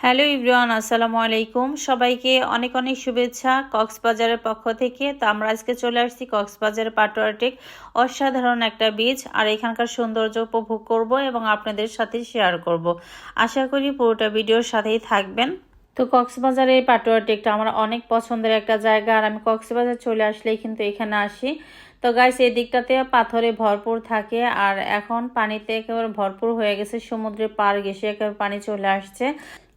Hello ইব্রিয়ান আসসালামু আলাইকুম। সবাইকে অনেক অনেক শুভেচ্ছা কক্সবাজারের পক্ষ থেকে। তো আমরা আজকে চলে আসছি কক্সবাজারের পাটোয়াটেক অসাধারণ একটা বীজ আর এখানকার সৌন্দর্য উপভোগ করব এবং আপনাদের সাথে শেয়ার করব। আশা করি পুরোটা ভিডিওর সাথেই থাকবেন। তো কক্সবাজারের এই পাটোয়া টেকটা আমার অনেক পছন্দের একটা জায়গা, আর আমি কক্সবাজার চলে আসলেই কিন্তু এখানে আসি। তো গাইস এই দিকটাতে পাথরে ভরপুর থাকে, আর এখন পানিতে একেবারে ভরপুর হয়ে গেছে সমুদ্রের পার ঘেসে একেবারে পানি চলে আসছে।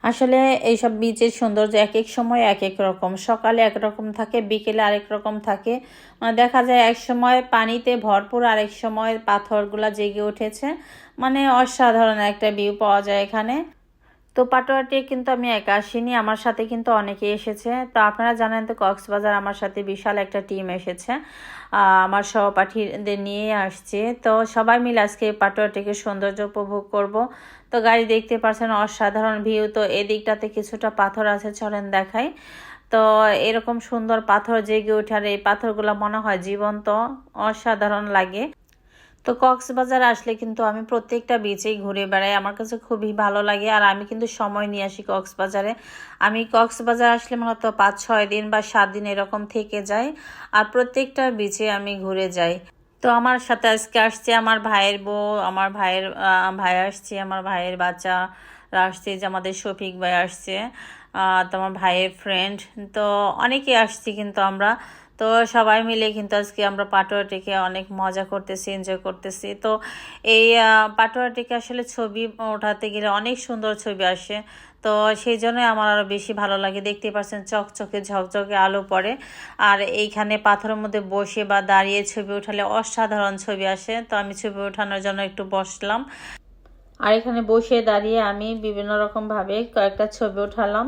আসলে এইসব বীচের সৌন্দর্য এক এক সময় এক এক রকম, সকালে এক রকম থাকে, বিকেলে আরেক রকম থাকে। মানে দেখা যায় এক সময় পানিতে ভরপুর, আরেক সময় পাথরগুলা জেগে উঠেছে। মানে অসাধারণ একটা ভিউ পাওয়া যায় এখানে। তো পাটোয়াটি কিন্তু আমি একা আসিনি, আমার সাথে কিন্তু অনেকে এসেছে। তো আপনারা জানেন তো কক্সবাজার আমার সাথে বিশাল একটা টিম এসেছে। আমার সহপাঠীদের নিয়ে আসছে। তো সবাই মিলে আজকে পাটোয়াটিকে সৌন্দর্য উপভোগ করব। তো গাড়ি দেখতে পাচ্ছেন অসাধারণ ভিউ তো এদিকটাতে কিছুটা পাথর আছে, চলেন দেখাই। তো এরকম সুন্দর পাথর জেগে ওঠে আর এই পাথরগুলো মনে হয় জীবন্ত, অসাধারণ লাগে। তো কক্সবাজার আসলে কিন্তু আমি প্রত্যেকটা বিচেই ঘুরে বেড়াই। আমার কাছে খুবই ভালো লাগে আর আমি কিন্তু সময় নিয়ে আসি কক্সবাজারে। আমি কক্সবাজার আসলে মূলত পাঁচ, ছয় দিন বা সাত দিন এরকম থেকে যাই আর প্রত্যেকটা বিচে আমি ঘুরে যাই। তো আমার সাথে আজকে আসছে আমার ভাইয়ের বউ, আমার ভাইয়ের ভাই আসছে, আমার ভাইয়ের বাচ্চারা আসছে যে আমাদের শফিক ভাই আসছে তো আমার ভাইয়ের ফ্রেন্ড তো অনেকে আসছি কিন্তু আমরা। তো সবাই মিলে কিন্তু আজকে আমরা পাটোয়াটিকে অনেক মজা করতেছি এনজয় করতেছি। তো এই পাটোয়াটিকে আসলে ছবি ওঠাতে গেলে অনেক সুন্দর ছবি আসে। তো সেই জন্যই আমার আরও বেশি ভালো লাগে। দেখতে পাচ্ছেন চকচকে ঝকঝকে আলো পড়ে। আর এইখানে পাথরের মধ্যে বসে বা দাঁড়িয়ে ছবি উঠালে অসাধারণ ছবি আসে। তো আমি ছবি ওঠানোর জন্য একটু বসলাম। আর এখানে বসে দাঁড়িয়ে আমি বিভিন্ন রকমভাবে কয়েকটা ছবি ওঠালাম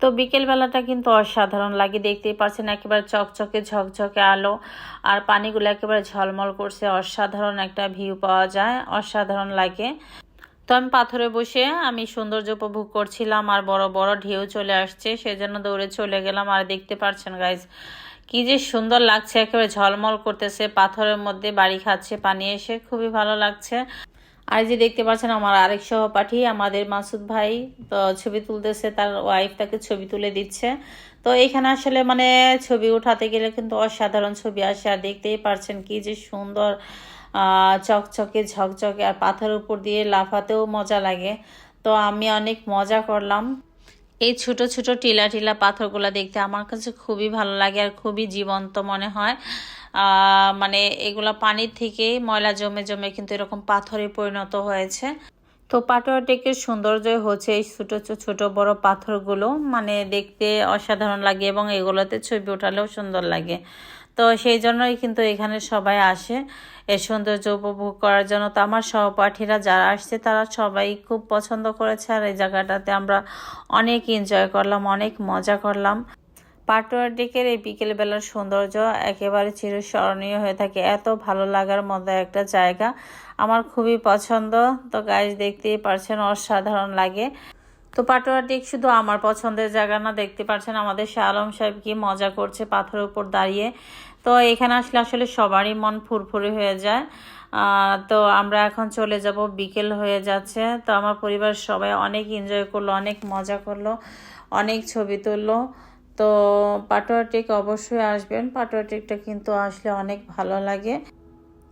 তো বিকেল বেলাটা কিন্তু অসাধারণ লাগে, দেখতেই পাচ্ছেন একেবারে চকচকে ঝকঝকে আলো আর পানিগুলো একেবারে ঝলমল করছে, অসাধারণ একটা ভিউ পাওয়া যায়, অসাধারণ লাগে। তো আমি পাথরে বসে আমি সৌন্দর্য উপভোগ করছিলাম আর বড় বড় ঢেউ চলে আসছে, সেজন্য দৌড়ে চলে গেলাম আর দেখতে পাচ্ছেন গাইজ কি যে সুন্দর লাগছে, একেবারে ঝলমল করতেছে, পাথরের মধ্যে বাড়ি খাচ্ছে, পানি এসে খুবই ভালো লাগছে। আর যে দেখতে পাচ্ছেন আমার আরেক সহপাঠী, আমাদের মাসুদ ভাই, তো ছবি তুলতেছে, তার ওয়াইফ তাকে ছবি তুলে দিচ্ছে। তো এখানে আসলে মানে ছবি উঠাতে গেলে কিন্তু অসাধারণ ছবি আসে, আর দেখতেই পারছেন কি যে সুন্দর চকচকে, ঝকঝকে, আর পাথরের উপর দিয়ে লাফাতেও মজা লাগে। তো আমি অনেক মজা করলাম। এই ছোট ছোট টিলা টিলা পাথরগুলো দেখতে আমার কাছে খুবই ভালো লাগে আর খুবই জীবন্ত মনে হয়। মানে এগুলা পানির থেকেই ময়লা জমে জমে কিন্তু এরকম পাথরে পরিণত হয়েছে। তো পাটোয়া টেকের সৌন্দর্য হচ্ছে এই ছোট ছোট বড় পাথরগুলো। মানে দেখতে অসাধারণ লাগে এবং এগুলোতে ছবি ওঠালেও সুন্দর লাগে। তো সেই জন্যই কিন্তু এখানে সবাই আসে। এর সৌন্দর্য উপভোগ করার জন্য তো আমার সহপাঠীরা যারা আসছে, তারা সবাই খুব পছন্দ করেছে। আর এই জায়গাটাতে আমরা অনেক এনজয় করলাম, অনেক মজা করলাম। পাটোয়ার দিকের এই বিকেলবেলার সৌন্দর্য একেবারে চিরস্মরণীয় হয়ে থাকে। এত ভালো লাগার মতো একটা জায়গা আমার খুবই পছন্দ। তো গাছ দেখতেই পারছেন, অসাধারণ লাগে। তো পাটোয়ার দিক শুধু আমার পছন্দের জায়গা না, দেখতে পারছেন আমাদের শাহ আলম সাহেব কি মজা করছে পাথরের উপর দাঁড়িয়ে। তো এখানে আসলে আসলে সবারই মন ফুরফুরে হয়ে যায়। তো আমরা এখন চলে যাব, বিকেল হয়ে যাচ্ছে। তো আমার পরিবার সবাই অনেক এনজয় করল, অনেক মজা করল, অনেক ছবি তুললো। তো পাটোয়া টেক অবশ্যই আসবেন। পাটোয়া টেকটা কিন্তু আসলে অনেক ভালো লাগে।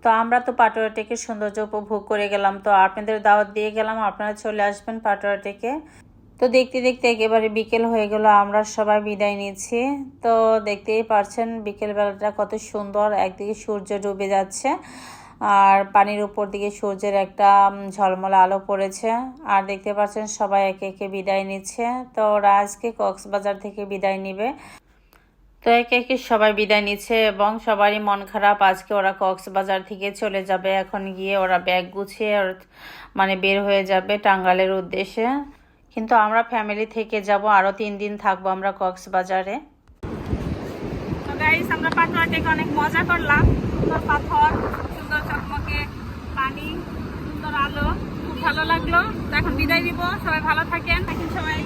তো আমরা তো পাটোয়া টেকের সৌন্দর্য উপভোগ করে গেলাম। তো আপনাদের দাওয়াত দিয়ে গেলাম, আপনারা চলে আসবেন পাটোয়া টেকে। তো দেখতে দেখতে একেবারে বিকেল হয়ে গেল, আমরা সবাই বিদায় নিচ্ছি। তো দেখতেই পারছেন বিকেলবেলাটা কত সুন্দর, একদিকে সূর্য ডুবে যাচ্ছে। আর পানির উপর দিকে সূর্যের একটা ঝলমলে আলো পড়েছে। আর দেখতে পাচ্ছেন সবাই একে একে বিদায় নিচ্ছে। তো ওরা আজকে কক্সবাজার থেকে বিদায় নিবে। তো একে একে সবাই বিদায় নিচ্ছে এবং সবারই মন খারাপ, আজকে ওরা কক্সবাজার থেকে চলে যাবে। এখন গিয়ে ওরা ব্যাগ গুছিয়ে মানে বের হয়ে যাবে টাঙ্গালের উদ্দেশ্যে। কিন্তু আমরা ফ্যামিলি থেকে যাব, আরও তিন দিন থাকব আমরা কক্সবাজারে। তো আমরা পাথর থেকে অনেক মজা করলাম। পাথর সুন্দর চকমকে পানি, সুন্দর আলো। খুব ভালো লাগল। এখন বিদায় দিব সবাই ভালো থাকেন। এখন সবাই